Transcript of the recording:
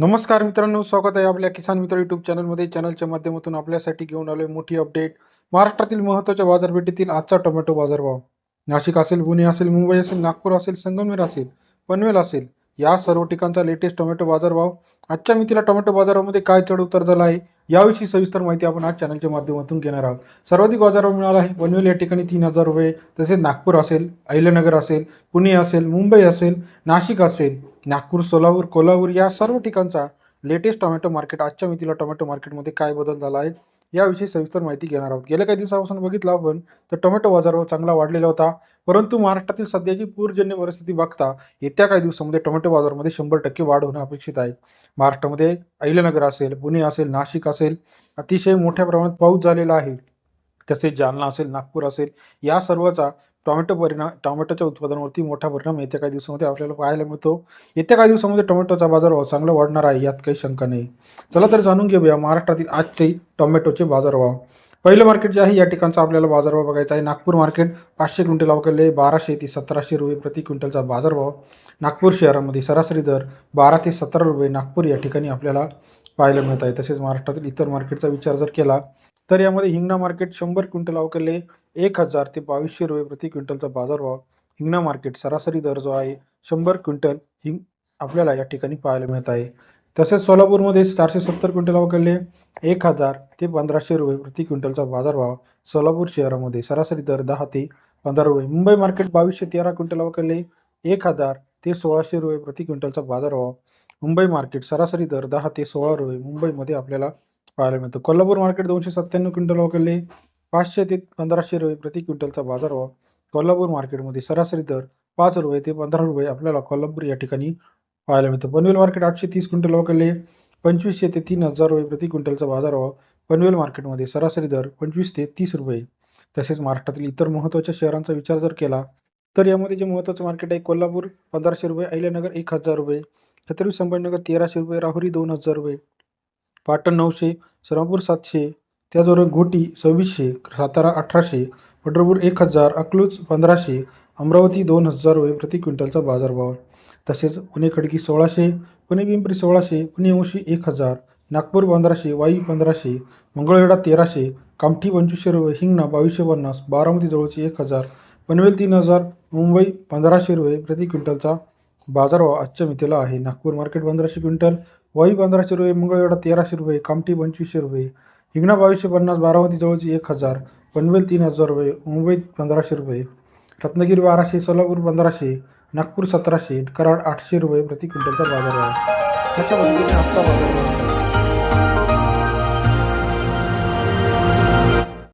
नमस्कार मित्रांनो स्वागत आहे आपल्या किसान मित्र युट्यूब चॅनलमध्ये चॅनलच्या माध्यमातून आपल्यासाठी घेऊन आलोय मोठी अपडेट महाराष्ट्रातील महत्त्वाच्या बाजारपेठेतील आजचा टोमॅटो बाजारभाव. नाशिक असेल पुणे असेल मुंबई असेल नागपूर असेल संगमनेर असेल पनवेल असेल या सर्व ठिकाणचा लेटेस्ट टोमॅटो बाजारभाव. आजच्या मितीला टोमॅटो बाजारामध्ये काय चढ उतार झाला आहे? याविषयी सविस्तर माहिती आपण आज चॅनलच्या माध्यमातून घेणार आहोत. सर्वाधिक बाजारभाव मिळाला आहे पनवेल या ठिकाणी तीन हजार रुपये. तसेच नागपूर असेल अहिल्यानगर असेल पुणे असेल मुंबई असेल नाशिक असेल नागपूर सोलापूर कोल्हापूर या सर्व ठिकाणचा लेटेस्ट टोमॅटो मार्केट आजच्या मितीला टोमॅटो मार्केटमध्ये काय बदल झाला आहे? याविषयी सविस्तर माहिती घेणार आहोत. गेल्या काही दिवसापासून बघितलं आपण तर टोमॅटो बाजारभाव चांगला वाढलेला होता. परंतु महाराष्ट्रातील सध्याची पूरजन्य परिस्थिती बघता येत्या काही दिवसामध्ये टोमॅटो बाजारामध्ये शंभर टक्के वाढ होणं अपेक्षित आहे. महाराष्ट्रामध्ये अहिल्यानगर असेल पुणे असेल नाशिक असेल अतिशय मोठ्या प्रमाणात पाऊस झालेला आहे. तसेच जालना असेल नागपूर असेल या सर्वचा टोमॅटो परिणाम टोमॅटोच्या उत्पादनावरती मोठा परिणाम येत्या काही दिवसामध्ये आपल्याला पाहायला मिळतो. येत्या काही दिवसामध्ये टोमॅटोचा बाजारभाव चांगला वाढणार आहे यात काही शंका नाही. चला तर जाणून घेऊया महाराष्ट्रातील आजचे टोमॅटोचे बाजारभाव. पहिलं मार्केट जे आहे या ठिकाणचा आपल्याला बाजारभाव बघायचा आहे. नागपूर मार्केट पाचशे क्विंटल अवघडले बाराशे ते सतराशे रुपये प्रति क्विंटलचा बाजारभाव. नागपूर शहरामध्ये सरासरी दर बारा ते सतरा रुपये नागपूर या ठिकाणी आपल्याला पाहायला मिळत आहे. तसेच महाराष्ट्रातील इतर मार्केटचा विचार जर केला तर यामध्ये हिंगणा मार्केट शंभर क्विंटल अवघडले एक हजार ते बावीसशे रुपये प्रति क्विंटलचा बाजारभाव हिंगणा मार्केट सरासरी दर जो आहे शंभर क्विंटल हिंग आपल्याला या ठिकाणी पाहायला मिळत आहे. तसेच सोलापूरमध्ये चारशे सत्तर क्विंटल अवघडले एक हजार ते पंधराशे रुपये प्रति क्विंटलचा बाजारभाव सोलापूर शहरामध्ये सरासरी दर दहा ते पंधरा रुपये. मुंबई मार्केट बावीसशे तेरा क्विंटल अवघडले एक हजार ते सोळाशे रुपये प्रति क्विंटलचा बाजारभाव मुंबई मार्केट सरासरी दर दहा ते सोळा रुपये. मुंबईमध्ये आपल्याला पाहायला मिळतो. कोल्हापूर मार्केट दोनशे सत्त्याण्णव क्विंटल अवघडले पाचशे ते पंधराशे रुपये प्रति क्विंटलचा बाजार भाव. कोल्हापूर मार्केटमध्ये सरासरी दर पाच रुपये ते पंधरा रुपये आपल्याला कोल्हापूर या ठिकाणी पाहायला मिळतं. पनवेल मार्केट आठशे तीस क्विंटल वगैरे पंचवीसशे ते तीन हजार रुपये प्रति क्विंटलचा बाजार बाजारभाव पनवेल मार्केटमध्ये सरासरी दर पंचवीस ते तीस रुपये. तसेच महाराष्ट्रातील इतर महत्त्वाच्या शहरांचा विचार जर केला तर यामध्ये जे महत्त्वाचं मार्केट आहे कोल्हापूर पंधराशे रुपये अहिल्यानगर एक हजार रुपये छत्रपती संभाजीनगर तेराशे रुपये राहुरी दोन हजार रुपये. पाटण नऊशे श्रीरामपूर सातशे त्याचबरोबर घोटी सव्वीसशे सातारा अठराशे पंढरपूर एक हजार अकलूज पंधराशे अमरावती दोन हजार रुपये प्रति क्विंटलचा बाजारभाव. तसेच पुणे खडकी सोळाशे पुणे पिंपरी सोळाशे पुणे अंशी एक हजार नागपूर पंधराशे वाई पंधराशे मंगळवेढा तेराशे कामठी पंचवीसशे रुपये हिंगणा बावीसशे पन्नास बारामती जवळचे एक हजार पनवेल तीन हजार मुंबई पंधराशे रुपये प्रति क्विंटलचा बाजारभाव आजच्या मितीला आहे. नागपूर मार्केट पंधराशे क्विंटल वाई पंधराशे रुपये मंगळवेढा तेराशे रुपये कामठी पंचवीसशे रुपये हिंगणा बावीसशे पन्नास बारामती जवळचे एक हजार पनवेल तीन हजार रुपये मुंबईत पंधराशे रुपये रत्नागिरी बाराशे सोलापूर पंधराशे नागपूर सतराशे कराड आठशे रुपये प्रति क्विंटलचा बाजार आहे. पद्धतीने आजचा बाजार